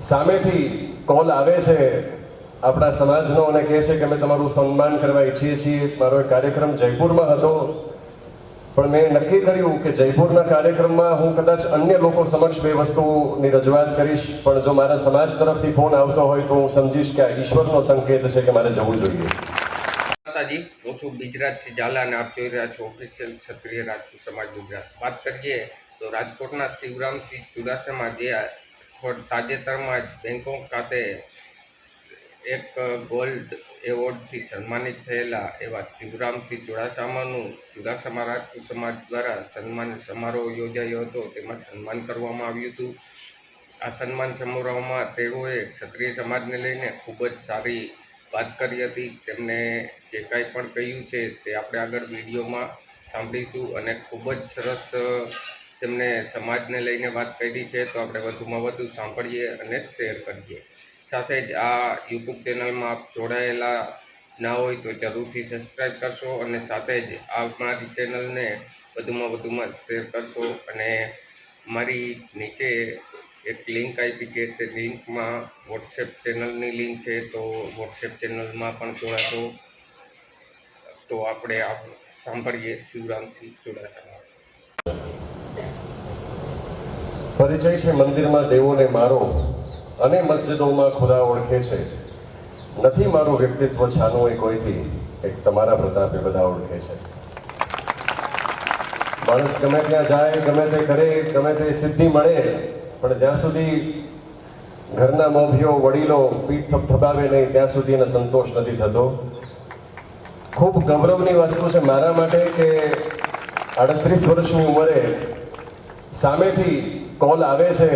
સામેથી કોલ આવે છે. આપણા સમાજનો અને કહે છે કે અમે તમારું સન્માન કરવા ઈચ્છીએ છીએ. મારો એક કાર્યક્રમ જયપુરમાં હતો. પણ મેં નક્કી કર્યું કે જયપુરના કાર્યક્રમમાં હું કદાચ અન્ય લોકો સમક્ષ બે વસ્તુની રજૂઆત કરીશ. પણ જો મારા સમાજ તરફથી ફોન આવતો હોય તો હું સમજીશ કે આ ઈશ્વરનો સંકેત છે કે મારે જવું જોઈએ. માતાજી, હું છું બિજરાજસિંહ ઝાલા અને આપ જોઈ રહ્યા છો ઓફિશિયલ ક્ષત્રિય રાજપૂત સમાજ ગુજરાત. વાત કરીએ તો રાજકોટના શિવરામસિંહ ચુડાસમા જે થોડ તાજેતરમાં જ બેંકોક ખાતે એક ગોલ્ડ એવોર્ડથી સન્માનિત થયેલા એવા શિવરામસિંહ ચુડાસામાનું ચુડાસામા રાજપૂત સમાજ દ્વારા સન્માન સમારોહ યોજાયો હતો. તેમાં સન્માન કરવામાં આવ્યું હતું. આ સન્માન સમારોહમાં તેઓએ ક્ષત્રિય સમાજને લઈને ખૂબ જ સારી વાત કરી હતી. તેમને જે કાંઈ પણ કહ્યું છે તે આપણે આગળ વિડીયોમાં સાંભળીશું અને ખૂબ જ સરસ તેમને સમાજને લઈને વાત કરી છે, તો આપણે વધુમાં વધુ સાંભળીએ અને શેર કરીએ. સાથે જ આ યુટ્યુબ ચેનલમાં આપ જોડાયેલા ના હોય તો જરૂરથી સબસ્ક્રાઈબ કરશો અને સાથે જ આ મારી ચેનલને વધુમાં વધુમાં શેર કરશો અને મારી નીચે એક લિંક આપી છે, તે લિંકમાં વોટ્સએપ ચેનલની લિંક છે, તો વોટ્સએપ ચેનલમાં પણ જોડાશો. તો આપણે આપ સાંભળીએ શિવરામસિંહ ચુડાસમા. પરિચય છે મંદિરમાં દેવોને મારો અને મસ્જિદોમાં ખુદા ઓળખે છે. નથી મારું વ્યક્તિત્વ છાનું હોય કોઈથી, એક તમારા પ્રતાપે બધા ઓળખે છે. માણસ ગમે ત્યાં જાય, ગમે તે કરે, ગમે તે સિદ્ધિ મળે, પણ જ્યાં સુધી ઘરના મોભીઓ, વડીલો પીઠ થપથપાવે નહીં, ત્યાં સુધી એને સંતોષ નથી થતો. ખૂબ ગૌરવની વસ્તુ છે મારા માટે કે આડત્રીસ વર્ષની ઉંમરે સામેથી કોલ આવે છે.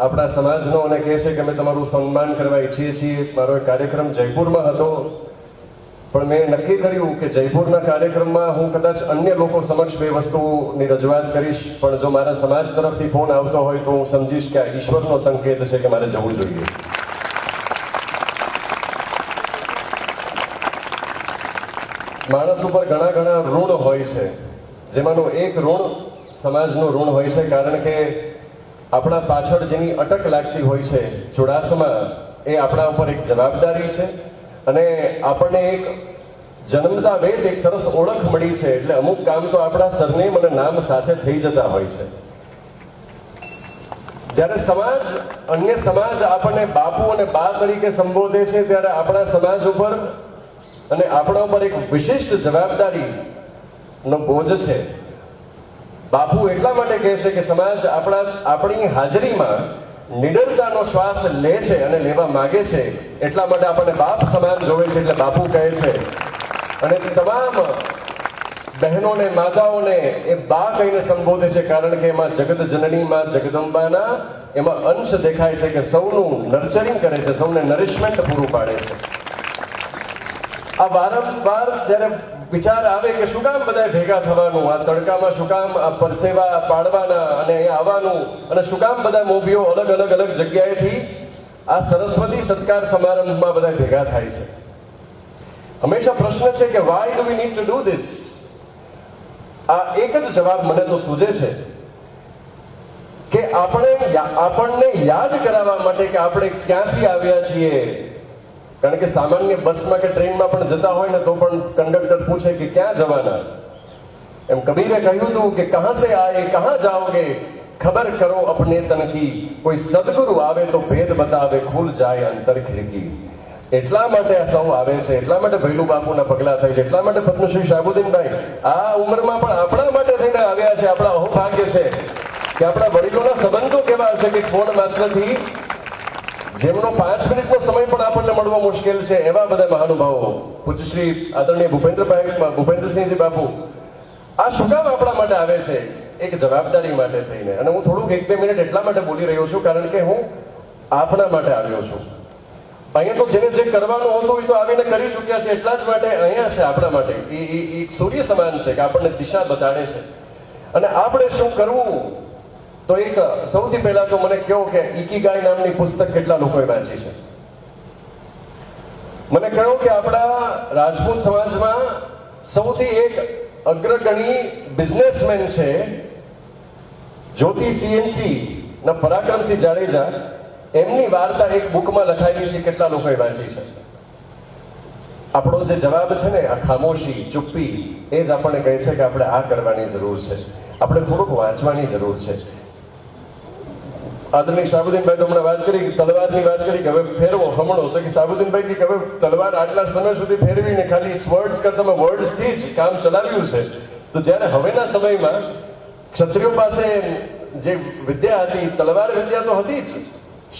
આપણા સમાજનો અને કહે છે કે અમે તમારું સન્માન કરવા ઈચ્છીએ છીએ. મારો એક કાર્યક્રમ જયપુરમાં હતો. પણ મેં નક્કી કર્યું કે જયપુરના કાર્યક્રમમાં હું કદાચ અન્ય લોકો સમક્ષ બે વસ્તુની રજૂઆત કરીશ. પણ જો મારા સમાજ તરફથી ફોન આવતો હોય તો હું સમજીશ કે આ ઈશ્વરનો સંકેત છે કે મારે જવું જોઈએ. માણસ ઉપર ઘણા ઘણા ઋણ હોય છે. જેમાંનું એક ઋણ સમાજનું ઋણ હોય છે, કારણ કે આપણા પાછળ જેની અટક લાગતી હોય છે, ચુડાસમા, એ આપણા ઉપર એક જવાબદારી છે અને આપણને એક જન્મતા વેદ એક સરસ ઓળખ મળી છે, એટલે અમુક કામ તો આપણા સરનેમ અને નામ સાથે થઈ જતા હોય છે. જ્યારે સમાજ, અન્ય સમાજ આપણને બાપુ અને બા તરીકે સંબોધે છે, ત્યારે આપણા સમાજ ઉપર અને આપણા ઉપર એક વિશિષ્ટ જવાબદારી નો બોજ છે. બાપુ એટલા માટે કહે છે કે સમાજ આપણા આપણી હાજરીમાં નિડરતાનો શ્વાસ લે છે અને લેવા માગે છે, એટલા માટે આપણને બાપ સમાન જોવે છે એટલે બાપુ કહે છે. અને તમામ બહેનોને, માતાઓને એ બા કહીને સંબોધે છે, કારણ કે એમાં જગત જનનીમાં, જગદંબાના એમાં અંશ દેખાય છે કે સૌનું નર્ચરિંગ કરે છે, સૌને નરિશમેન્ટ પૂરું પાડે છે. આ વારંવાર જ્યારે વિચાર આવે કે શું કામ બધા ભેગા થવાનું? આ તડકામાં શું કામ? આ પરસેવા પાડવાના અને અહીંયા આવવાનું? અને શું કામ બધા મોભીઓ અલગ અલગ અલગ જગ્યાએથી આ સરસ્વતી સત્કાર સમારંભમાં બધા ભેગા થાય છે? હંમેશા પ્રશ્ન છે કે why do we need to do this આ એક જ જવાબ મને તો સૂઝે છે કે આપણે આપણને યાદ કરાવવા માટે કે આપણે ક્યાંથી આવ્યા છીએ? કારણ કે સામાન્ય બસમાં કે ટ્રેનમાં પણ જતા હોય ને તો પણ કંડક્ટર પૂછે કે ક્યાં જવાના? એમ કબીરે કહ્યું હતું કે કહા સે આએ કહા જાઓગે? ખબર કરો અપને તનકી. કોઈ સદગુરુ આવે તો ભેદ બતાવે, ખુલ જાય અંતર ખિડકી. એટલા માટે આ સૌ આવે છે. એટલા માટે ભૈલું બાપુના પગલા થાય છે. એટલા માટે પદ્મશ્રી શાહબુદ્દીનભાઈ આ ઉંમરમાં પણ આપણા માટે થઈને આવ્યા છે. આપણા અહોભાગ્ય છે કે આપણા વડીલોના સંબંધો કેવા હશે કે ફોન માત્રથી જેમનો પાંચ મિનિટનો સમય પણ આપણને મળવો મુશ્કેલ છે, એવા બધા મહાનુભાવો. પૂજ્ય શ્રી આદરણીય ભૂપેન્દ્રભાઈ ભૂપેન્દ્રસિંહજી બાપુ. આ શું કામ આપણા માટે આવે છે? એક જવાબદારી માટે થઈને. અને હું થોડુંક એક બે મિનિટ એટલા માટે બોલી રહ્યો છું, કારણ કે હું આપણા માટે આવ્યો છું. અહીંયા તો જેને જે કરવાનું હતું એ તો આવીને કરી ચૂક્યા છે, એટલા જ માટે અહીંયા છે આપણા માટે. એ સૂર્ય સમાન છે, કે આપણને દિશા બતાડે છે. અને આપણે શું કરવું? તો એક સૌથી પહેલા તો મને કહો કે ઇકીગાય નામની પુસ્તક કેટલા લોકોએ વાંચી છે? મને કહ્યું કે આપણા રાજપૂત સમાજમાં સૌથી એક અગ્રગણી બિઝનેસમેન છે જ્યોતિ સીએનસી ના પરાક્રમસિંહ જાડેજા. એમની વાર્તા એક બુકમાં લખાયેલી છે કેટલા લોકોએ વાંચી છે? આપણો જે જવાબ છે ને, આ ખામોશી, ચુપ્પી, એ જ આપણને કહે છે કે આપણે આ કરવાની જરૂર છે. આપણે થોડુંક વાંચવાની જરૂર છે. આદરણીય શાહબુદ્દીનભાઈ તો હમણાં વાત કરી, તલવારની વાત કરી કે હવે ફેરવો, હમણો. તો કે શાહબુદ્દીનભાઈ કે હવે તલવાર આટલા સમય સુધી ફેરવીને ખાલી વર્ડ્સ કરતા વર્ડ્સથી જ કામ ચલાવ્યું છે. તો જ્યારે હવેના સમયમાં ક્ષત્રિયો પાસે જે વિદ્યા હતી, તલવાર વિદ્યા તો હતી જ,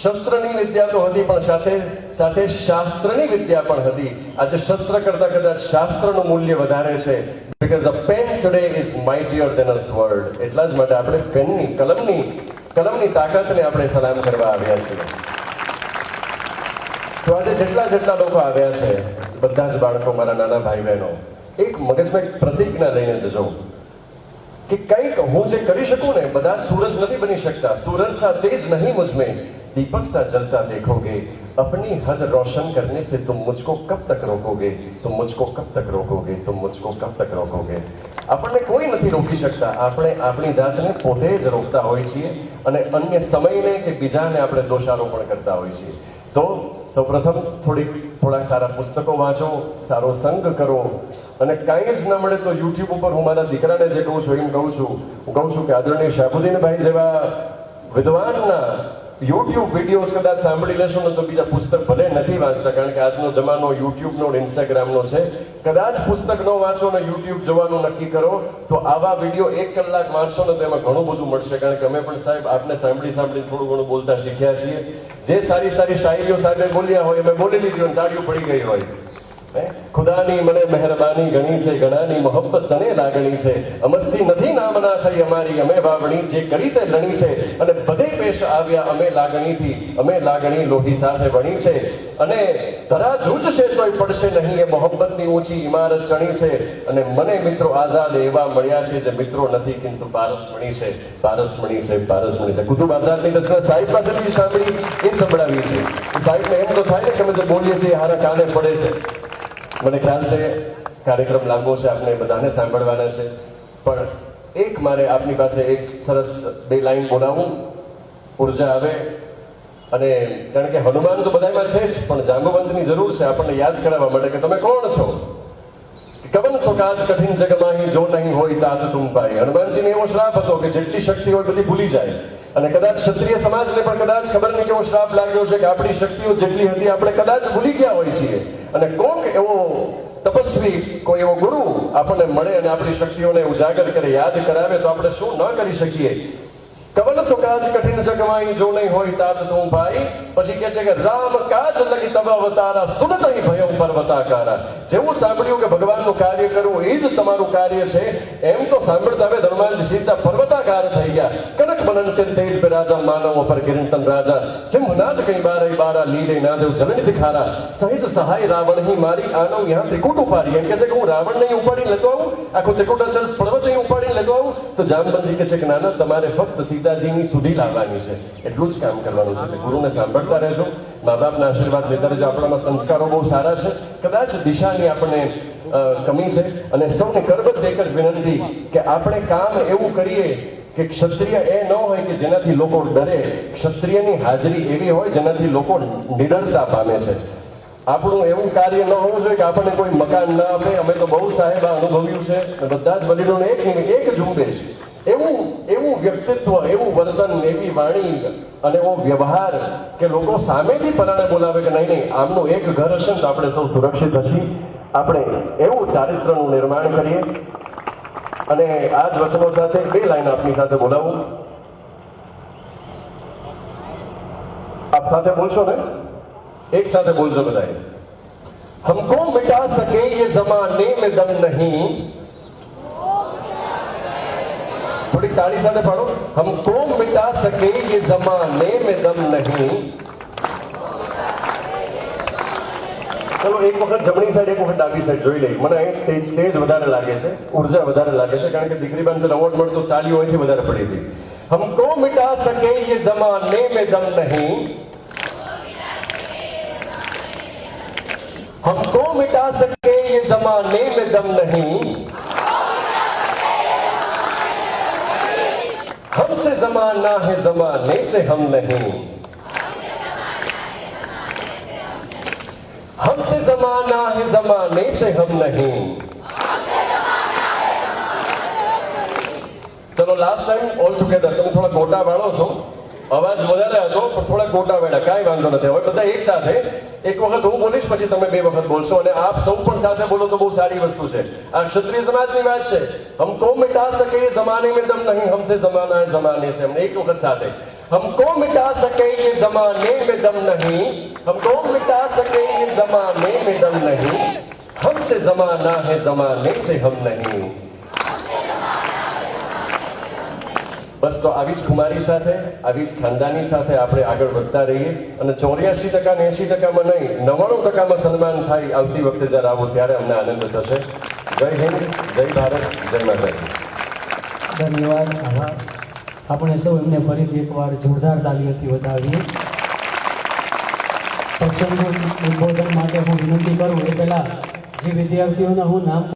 શસ્ત્રની વિદ્યા તો હતી, પણ સાથે સાથે શાસ્ત્રની વિદ્યા પણ હતી. આજે શસ્ત્ર કરતા કદાચ શાસ્ત્રનું મૂલ્ય વધારે છે. Because a pen today is mightier than a sword એટલા જ માટે આપણે પેનની, કલમની કલમની તાકાતને આપણે સલામ કરવા આવ્યા છીએ તો આજે જેટલા જેટલા લોકો આવ્યા છે બધા જ બાળકો મારા નાના ભાઈ બહેનો એક મગજમાં એક પ્રતિજ્ઞા લઈને જજો कि કંઈક હું જે કરી શકું ને બધા જ सूरज નથી બની શકતા सूरज सा तेज नहीं मुझ में दीपक सा जलता देखोगे अपनी हद रोशन करने से तुम मुझको कब तक रोकोगे तुम मुझको कब तक रोकोगे तुम मुझको कब तक रोकोगे આપણને કોઈ નથી રોકી શકતા આપણે આપણી જાતને પોતે જ રોકતા હોઈએ છીએ અને અન્ય સમયને કે બીજાને આપણે દોષારોપણ કરતા હોઈએ છીએ. તો સૌપ્રથમ થોડીક થોડા સારા પુસ્તકો વાંચો, સારો સંગ કરો. અને કાંઈ જ ન મળે તો યુટ્યુબ ઉપર હું મારા દીકરાને જે કહું છું, એમ કહું છું. હું કહું છું કે આદરણીય શાહબુદ્દીનભાઈ જેવા વિદ્વાનના યુટ્યુબ વિડીયોઝ કદાચ સાંભળી લેશો ને તો બીજા પુસ્તક ભલે નથી વાંચતા, કારણ કે આજનો જમાનો યુટ્યુબનો ઇન્સ્ટાગ્રામનો છે. કદાચ પુસ્તક ન વાંચો ને યુટ્યુબ જોવાનું નક્કી કરો, તો આવા વીડિયો એક કલાક વાંચશો ને તો એમાં ઘણું બધું મળશે. કારણ કે અમે પણ સાહેબ આપને સાંભળી સાંભળી થોડું ઘણું બોલતા શીખ્યા છીએ. જે સારી સારી શાયરીઓ સાથે બોલ્યા હોય, અમે બોલી લીધી હોય તાળીઓ પડી ગઈ હોય? ખુદાની મને મહેરબાની ગણી છે, ગણાની મોહબ્બત તને લાગણી છે. અમસ્તી નથી નામના થઈ અમારી, અમે વાવણી જે કરી તે લણી છે. અને બધે પેશ આવ્યા અમે લાગણીથી, અમે લાગણી લોહી સાથે વણી છે. અને ધરા ધ્રુજશે તોય પડશે નહીં, એ મોહબ્બતની ઊંચી ઇમારત ચણી છે. અને મને મિત્રો આઝાદ એવા મળ્યા છે જે મિત્રો નથી, કિંતુ પારસમણી છે. પારસમણી છે પારસમણી છે. કુતુબ આઝાદની રચના સાહેબ પાસેથી સાંભળી, એ સંભળાવી છે. સાહેબને એમ તો થાય ને કે અમે જે બોલીએ છીએ હારા કાને પડે છે. મને ખ્યાલ છે, કાર્યક્રમ લાંબો છે આપણે બધાને સાંભળવાના છે. પણ એક મારે આપની પાસે એક સરસ બે લાઈન બોલાવું. ઊર્જા આવે. અને કારણ કે હનુમાન તો બધામાં છે જ, પણ જાંબુવંતની જરૂર છે આપણને યાદ કરાવવા માટે કે તમે કોણ છો? કવન સો કાચ કઠિન જગમાહી જો નહીં હોય તાત તું પાઈ હનુમાનજીને એવો શ્રાપ હતો કે જેટલી શક્તિ હોય બધી ભૂલી જાય. અને કદાચ ક્ષત્રિય સમાજને પણ કદાચ ખબર નહીં કેવો શ્રાપ લાગ્યો છે કે આપણી શક્તિઓ જેટલી હતી, આપણે કદાચ ભૂલી ગયા હોય છીએ. અને કોક એવો તપસ્વી, કોઈ એવો ગુરુ આપણને મળે અને આપણી શક્તિઓને ઉજાગર કરે, યાદ કરાવે, તો આપણે શું ન કરી શકીએ? કવન સો કાજ કઠિન જગમાઈ જો નહીં હોય તાત તું ભાઈ પછી કે છે કે રામ કાજ લગી તબ અવતારા સુનત અહીં ભય પર્વતાકારા જેવું સાંભળ્યું કે ભગવાનનું કાર્ય કરવું એ જ તમારું કાર્ય છે એમ તો સાંભળતા હવે હનુમાનજી સીધા પર્વતાકાર થઈ ગયા કનક મનન તે તેજ પે રાજા માનવ પર કિરીટન રાજા સિંહનાદ કઈ બારે બારા લીલે નાદેવ જલની દિખારા સહિત સહાય રાવણ હી મારી આનો યહાં ત્રિકુટ ઉપાડી એમ કે છે કે હું રાવણ નહીં ઉપાડી લેતો આવું આખું ત્રિકુટાચલ પર્વત નહીં ઉપાડી લેતો આવું તો જામબંજી કે છે કે નાના તમારે ફક્ત સીતાજીની સુધી લાવવાની છે. એટલું જ કામ કરવાનું છે. ગુરુને સાંભળતા રહેજો. મા બાપના આશીર્વાદ લેતા રહેજો. આપણામાં સંસ્કારો બહુ સારા છે. કદાચ દિશાની આપણને કમી છે. અને સૌને કરબદ્ધ એક જ વિનંતી કે આપણે કામ એવું કરીએ કે ક્ષત્રિય એ ન હોય કે જેનાથી લોકો ડરે. ક્ષત્રિયની હાજરી એવી હોય જેનાથી લોકો નિડરતા પામે છે. આપણું એવું કાર્ય ન હોવું જોઈએ કે આપણને કોઈ મકાન ના આપે. અમે તો બહુ સાહેબ અનુભવ્યું છે. બધા જ વડીલોને એક એક ઝુંબેશ એવું એવું વ્યક્તિત્વ, એવું વર્તન એવી વાણી અને એવો વ્યવહાર કે લોકો સામેથી પરાણે બોલાવે કે નહીં નહીં, આમનું એક ઘર હશે ને તો આપણે સૌ સુરક્ષિત હશી. આપણે એવું ચારિત્રનું નિર્માણ કરીએ અને આ જ વચનો સાથે બે લાઈન આપની સાથે બોલાવું. આપ સાથે બોલશો ને? એક સાથે બોલશો બધા હમકો મિટા સકે એ જમાને મે દમ નહીં थोड़ी ताली સાથે પાડો हमको मिटा सके ये जमाने में दम नहीं ચલો એક વખત જમણી સાઈડ એક વખત ડાબી સાઈડ જોઈ લઈ મને અહીં તેજ તેજ વધારે લાગે છે ઉર્જા વધારે લાગે છે કારણ કે દીકરી બાન અવોર્ડ મળતો તાલીઓ અહીંથી વધારે પડી હતી हमको मिटा सके ये जमाने में दम नहीं हमको मिटा सके ये जमाने में दम नहीं से जमाना है जमाने से हम नहीं। हमसे जमाना है जमाने से हम नहीं। चलो लास्ट टाइम ऑल टुगेदर तुम थोड़ा गोटा વાળો છો અવાજ વધારે હતો, પણ થોડા ગોટા વેડા, કાંઈ વાંધો નથી. હવે બધા એક સાથે, એક વખત હું બોલીશ, પછી તમે બે વખત બોલશો. અને આપ સૌ પણ સાથે બોલો તો બહુ સારી વસ્તુ છે. આ ક્ષત્રિય સમાજની વાત છે. હમ હમકો મિટા સકે જમાને મેં દમ નહીં, હમસે જમાના જમાને સે હમને. એક વખત સાથે. હમ કો મિટા સકે કે જમાને મેં દમ નહીં હમકો મિટા સકે કે જમાને મેં દમ નહીં, હમસે જમાના હે જમાને સે હમ નહીં. બસ તો આવી જ ખુમારી સાથે, આવી જ ખાનદાની સાથે આપણે આગળ વધતા રહીએ અને ચોર્યાસી ટકા ને એસી ટકામાં નહીં, નવ્વાણું ટકામાં સન્માન થાય આવતી વખતે જ્યારે આવો ત્યારે અમને આનંદ થશે. જય હિન્દ, જય ભારત, જય માતાજી. ધન્યવાદ, આભાર. આપણે સૌ એમને ફરીથી એકવાર જોરદાર તાલીઓથી વધાવીએ. પ્રસંગો ઉદબોધન માટે હું વિનંતી કરું, એ પહેલાં જે વિદ્યાર્થીઓના હું નામ